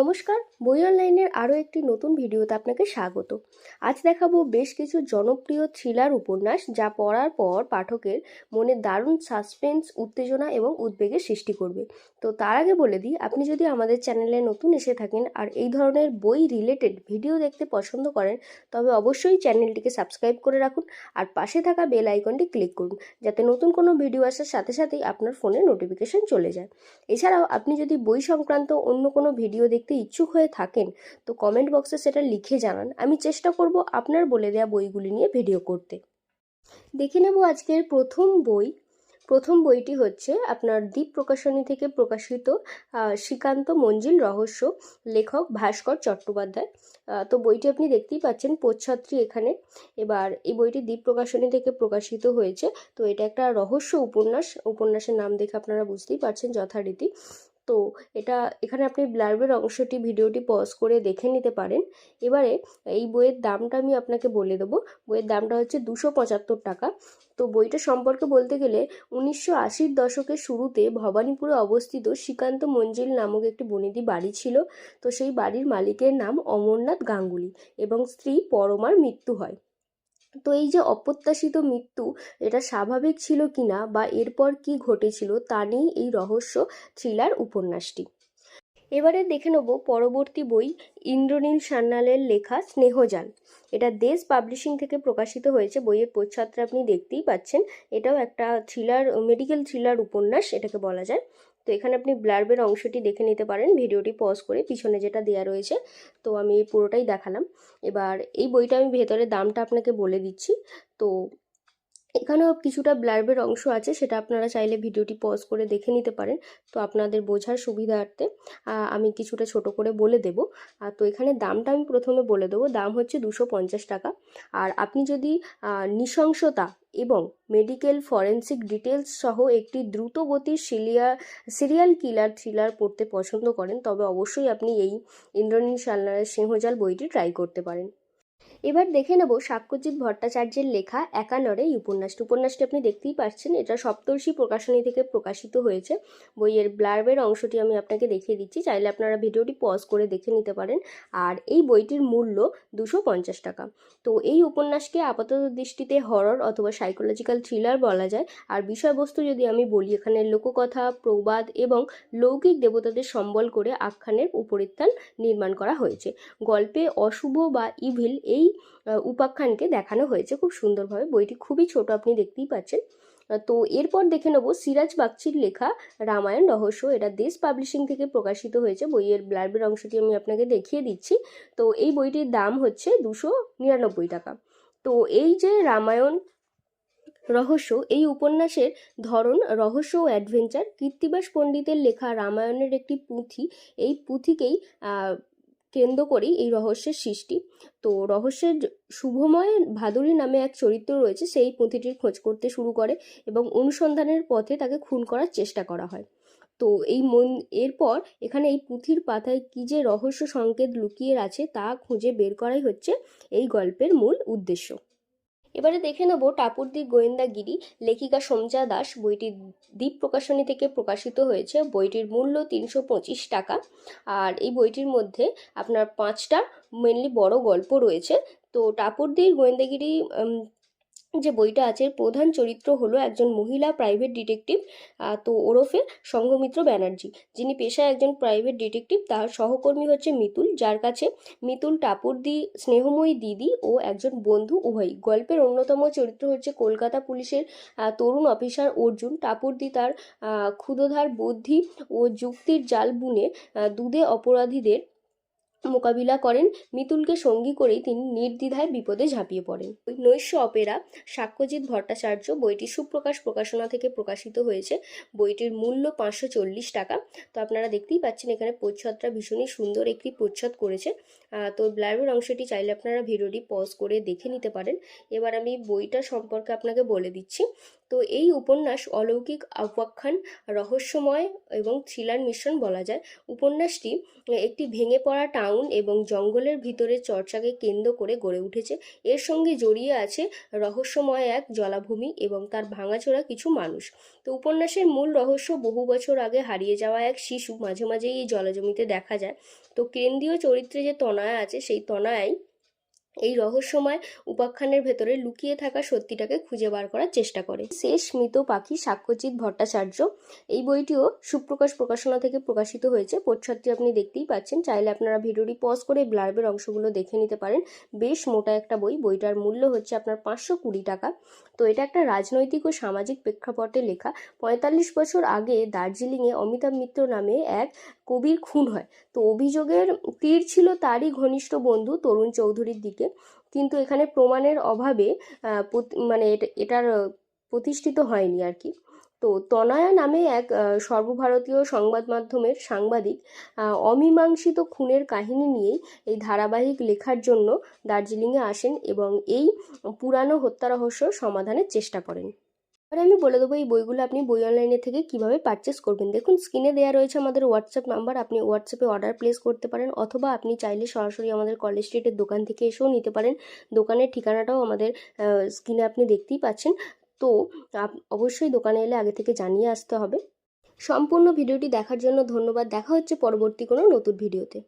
নমস্কার, বই অনলাইনের আরও একটি নতুন ভিডিওতে আপনাকে স্বাগত। আজ দেখাবো বেশ কিছু জনপ্রিয় থ্রিলার উপন্যাস যা পড়ার পর পাঠকের মনে দারুণ সাসপেন্স উত্তেজনা এবং উদ্বেগের সৃষ্টি করবে। তো তার আগে বলে দিই, আপনি যদি আমাদের চ্যানেলে নতুন এসে থাকেন আর এই ধরনের বই রিলেটেড ভিডিও দেখতে পছন্দ করেন, তবে অবশ্যই চ্যানেলটিকে সাবস্ক্রাইব করে রাখুন আর পাশে থাকা বেল আইকনটি ক্লিক করুন, যাতে নতুন কোনো ভিডিও আসার সাথে সাথেই আপনার ফোনে নোটিফিকেশন চলে যায়। এছাড়াও আপনি যদি বই সংক্রান্ত অন্য কোনো ভিডিও দেখতে ইচ্ছুক হয়ে থাকেন। তো কমেন্ট বক্সে সেটা লিখে জানান। আমি চেষ্টা করব আপনার বলে দেওয়া বইগুলি নিয়ে ভিডিও করতে। দেখে নেব আজকের প্রথম বই। প্রথম বইটি হচ্ছে আপনার দ্বীপ প্রকাশনী থেকে প্রকাশিত শ্রীকান্ত মঞ্জিল রহস্য, লেখক ভাস্কর চট্টোপাধ্যায়। তো বইটি আপনি দেখতেই পাচ্ছেন পোচ্ছাত্রী এখানে। এবার এই বইটি দ্বীপ প্রকাশনী থেকে প্রকাশিত হয়েছে। তো এটা একটা রহস্য উপন্যাস। উপন্যাসের নাম দেখে আপনারা বুঝতেই পারছেন যথারীতি। তো এটা, এখানে আপনি ব্লার্বের অংশটি, ভিডিওটি পজ করে দেখে নিতে পারেন। এবারে এই বইয়ের দামটা আমি আপনাকে বলে দেবো। বইয়ের দামটা হচ্ছে দুশো পঁচাত্তর টাকা। তো বইটা সম্পর্কে বলতে গেলে উনিশশো আশির দশকের শুরুতে ভবানীপুরে অবস্থিত শ্রীকান্ত মঞ্জিল নামক একটি বনেদি বাড়ি ছিল। তো সেই বাড়ির মালিকের নাম অমরনাথ গাঙ্গুলি এবং স্ত্রী পরমার মৃত্যু হয়। তো এই যে অপ্রত্যাশিত মৃত্যু, এটা স্বাভাবিক ছিল কিনা বা এরপর কি ঘটেছিল, তা নিয়েই এই রহস্য থ্রিলার উপন্যাসটি। এবারে দেখে নেব পরবর্তী বই ইন্দ্রনীল সান্যালের লেখা স্নেহজাল এটা দেশ পাবলিশিং থেকে প্রকাশিত হয়েছে, বইয়ের প্রচ্ছদটা আপনি দেখতেই পাচ্ছেন। এটাও একটা থ্রিলার মেডিকেল থ্রিলার উপন্যাস, এটাকে বলা যায়। তো এখানে আপনি ব্লার্বের অংশটি দেখে নিতে পারেন। ভিডিওটি পজ করে পিছনে যেটা দেওয়া রয়েছে, তো আমি পুরোটাই দেখালাম। এবার এই বইটা আমি ভেতরে দামটা আপনাকে বলে দিচ্ছি। তো এখানেও কিছুটা ব্লার্বের অংশ আছে, সেটা আপনারা চাইলে ভিডিওটি পজ করে দেখে নিতে পারেন। তো আপনাদের বোঝার সুবিধার্থে আমি কিছুটা ছোট করে বলে দেব। তো এখানে দামটা আমি প্রথমে বলে দেবো। দাম হচ্ছে দুশো টাকা। আর আপনি যদি নৃশংসতা এবং মেডিকেল ফরেন্সিক ডিটেলস সহ একটি দ্রুত গতির সিলিয়া সিরিয়াল কিলার থ্রিলার পড়তে পছন্দ করেন, তবে অবশ্যই আপনি এই ইন্দ্রনীল সালনারের সিংহজাল বইটি ট্রাই করতে পারেন। এবার দেখে নেব সাক্ষ্যজিৎ ভট্টাচার্যের লেখা একানরে এই উপন্যাসটি। উপন্যাসটি আপনি দেখতেই পাচ্ছেন, এটা সপ্তর্ষি প্রকাশনী থেকে প্রকাশিত হয়েছে। বইয়ের ব্লার্বের অংশটি আমি আপনাকে দেখিয়ে দিচ্ছি, চাইলে আপনারা ভিডিওটি পজ করে দেখে নিতে পারেন। আর এই বইটির মূল্য দুশো পঞ্চাশ টাকা। তো এই উপন্যাসকে আপাতত দৃষ্টিতে হরর অথবা সাইকোলজিক্যাল থ্রিলার বলা যায়। আর বিষয়বস্তু যদি আমি বলি, এখানে লোককথা, প্রবাদ এবং লৌকিক দেবতাদের সম্বল করে আখ্যানের উপরিত্যান নির্মাণ করা হয়েছে। গল্পে অশুভ বা ইভিল এই উপাখ্যানকে দেখানো হয়েছে। খুব সুন্দরভাবে। বইটি খুবই ছোট, আপনি দেখতেই পাচ্ছেন। তো এরপর দেখে নেব সিরাজ বাগচির লেখা রামায়ণ রহস্য। এটা দেশ পাবলিশিং থেকে প্রকাশিত হয়েছে। বইয়ের ব্লার্বের অংশটি আমি আপনাকে দেখিয়ে দিচ্ছি। তো এই বইটির দাম হচ্ছে দুশো নিরানব্বই টাকা। তো এই যে রামায়ণ রহস্য, এই উপন্যাসের ধরন রহস্য ও অ্যাডভেঞ্চার কীর্তিবাস পণ্ডিতের লেখা রামায়ণের একটি পুঁথি। এই পুঁথিকেই কেন্দ্র করেই এই রহস্যের সৃষ্টি। তো রহস্যের শুভময় ভাদুরী নামে এক চরিত্র রয়েছে, সেই পুঁথিটির খোঁজ করতে শুরু করে এবং অনুসন্ধানের পথে তাকে খুন করার চেষ্টা করা হয়। তো এই মন, এরপর এখানে এই পুঁথির পাতায় কী যে রহস্য সংকেত লুকিয়ে আছে তা খুঁজে বের করাই হচ্ছে এই গল্পের মূল উদ্দেশ্য। এবারে দেখে নেব টাপুরদি গোয়েন্দাগিরি লেখিকা সোমজা দাস বইটি দ্বীপ প্রকাশনী থেকে প্রকাশিত হয়েছে। বইটির মূল্য তিনশো পঁচিশ টাকা। আর এই বইটির মধ্যে আপনার পাঁচটা মেনলি বড় গল্প রয়েছে। তো টাপুরদির গোয়েন্দাগিরি যে বইটা আছে প্রধান চরিত্র হলো একজন মহিলা প্রাইভেট ডিটেকটিভ তো ওরফে সঙ্গমিত্র ব্যানার্জি। যিনি পেশায় একজন প্রাইভেট ডিটেকটিভ তার সহকর্মী হচ্ছে মিতুল যার কাছে মিতুল টাপুরদি স্নেহময়ী দিদি ও একজন বন্ধু উভয়ই। গল্পের অন্যতম চরিত্র হচ্ছে কলকাতা পুলিশের তরুণ অফিসার অর্জুন। টাপুরদি তার আহ, ক্ষুধোধার বুদ্ধি ও যুক্তির জাল বুনে দুধে অপরাধীদের মোকাবিলা করেন। মিতুলকে সঙ্গী করেই তিনি নির্দ্বিধায় বিপদে ঝাঁপিয়ে পড়েন। নৈশ অপেরা সাক্ষ্যজিৎ ভট্টাচার্য বইটি সুপ্রকাশ প্রকাশনা থেকে প্রকাশিত হয়েছে। বইটির মূল্য পাঁচশো চল্লিশ টাকা। তো আপনারা দেখতেই পাচ্ছেন, এখানে প্রচ্ছদটা ভীষণই সুন্দর একটি প্রচ্ছদ করেছে। তো ব্লাইভের অংশটি চাইলে আপনারা ভিডিওটি পজ করে দেখে নিতে পারেন। এবার আমি বইটা সম্পর্কে আপনাকে বলে দিচ্ছি। তো এই উপন্যাস অলৌকিক উপাখ্যান রহস্যময় এবং থ্রিলার মিশ্রণ বলা যায়। উপন্যাসটি একটি ভেঙে পড়া টাউন টাউন এবং জঙ্গলের ভিতরে চর্চাকে কেন্দ্র করে গড়ে উঠেছে। এর সঙ্গে জড়িয়ে আছে রহস্যময় এক জলাভূমি এবং তার ভাঙাচোরা কিছু মানুষ। তো উপন্যাসের মূল রহস্য বহু বছর আগে হারিয়ে যাওয়া এক শিশু মাঝে মাঝেই এই জলজমিতে দেখা যায়। তো কেন্দ্রীয় চরিত্রে যে তনয়া আছে, সেই তনয়াই এই রহস্যময় উপাখ্যানের ভেতরে লুকিয়ে থাকা সত্যিটাকে খুঁজে বার করার চেষ্টা করে। শেষ মৃত পাখি সাক্ষ্যজিৎ ভট্টাচার্য। এই বইটিও সুপ্রকাশ প্রকাশনা থেকে প্রকাশিত হয়েছে। প্রচ্ছদটি আপনি দেখতেই পাচ্ছেন। চাইলে আপনারা ভিডিওটি পজ করে ব্লার্বের অংশগুলো দেখে নিতে পারেন। বেশ মোটা একটা বই। বইটার মূল্য হচ্ছে আপনার পাঁচশো কুড়ি টাকা। তো এটা একটা রাজনৈতিক ও সামাজিক প্রেক্ষাপটে লেখা। পঁয়তাল্লিশ বছর আগে দার্জিলিংয়ে অমিতাভ মিত্র নামে এক কবির খুন হয়। তো অভিযোগের তীর ছিল তারই ঘনিষ্ঠ বন্ধু তরুণ চৌধুরীর দিকে। কিন্তু এখানে প্রমাণের অভাবে মানে এটা- এটার প্রতিষ্ঠিত হয়নি আর কি। তো তনয়া নামে এক সর্বভারতীয় সংবাদ মাধ্যমের সাংবাদিক অমীমাংসিত খুনের কাহিনী নিয়েই এই ধারাবাহিক লেখার জন্য দার্জিলিংয়ে আসেন এবং এই পুরানো হত্যা রহস্য সমাধানের চেষ্টা করেন। এবার আমি বলে দেবো, এই বইগুলো আপনি বই অনলাইনে থেকে কীভাবে পারচেস করবেন? দেখুন স্ক্রিনে দেওয়া রয়েছে আমাদের হোয়াটসঅ্যাপ নাম্বার আপনি হোয়াটসঅ্যাপে অর্ডার প্লেস করতে পারেন, অথবা আপনি চাইলে সরাসরি আমাদের কলেজ স্ট্রিটের দোকান থেকে এসেও নিতে পারেন। দোকানের ঠিকানাটাও আমাদের স্ক্রিনে আপনি দেখতেই পাচ্ছেন। তো অবশ্যই দোকানে এলে আগে থেকে জানিয়ে আসতে হবে। সম্পূর্ণ ভিডিওটি দেখার জন্য ধন্যবাদ। দেখা হচ্ছে পরবর্তী কোনো নতুন ভিডিওতে।